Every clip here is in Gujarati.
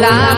la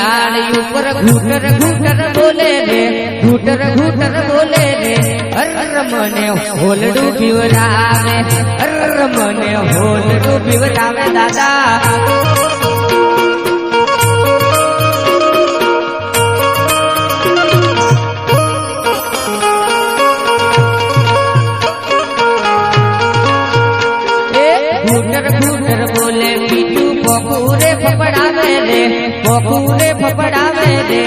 ડાળી ઉપર ઘૂટર ઘૂટર બોલે રે, ઘૂટર ઘૂટર બોલે રે. અર મને હોલડું પીવરાવે અર મને હોલડું પીવરાવે દાદા. પકુરે ફફડાવે રે.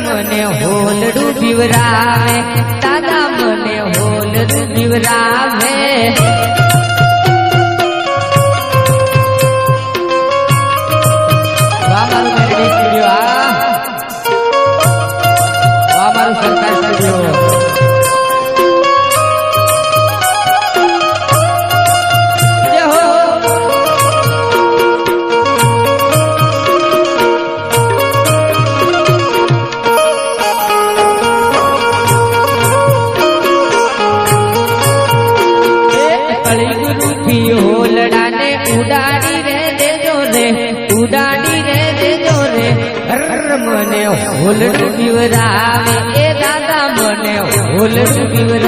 મને હોલડું પીવરાવે દાદા મને હોલડું પીવરાવે મને હોલડું પીવરાવે એ દાદા મને હોલડું પીવરાવે.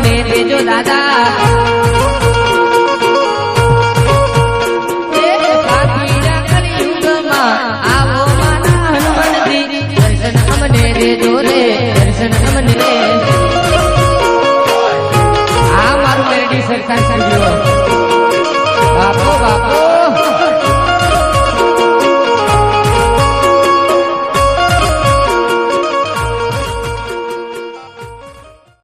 અમને દેજો દાદા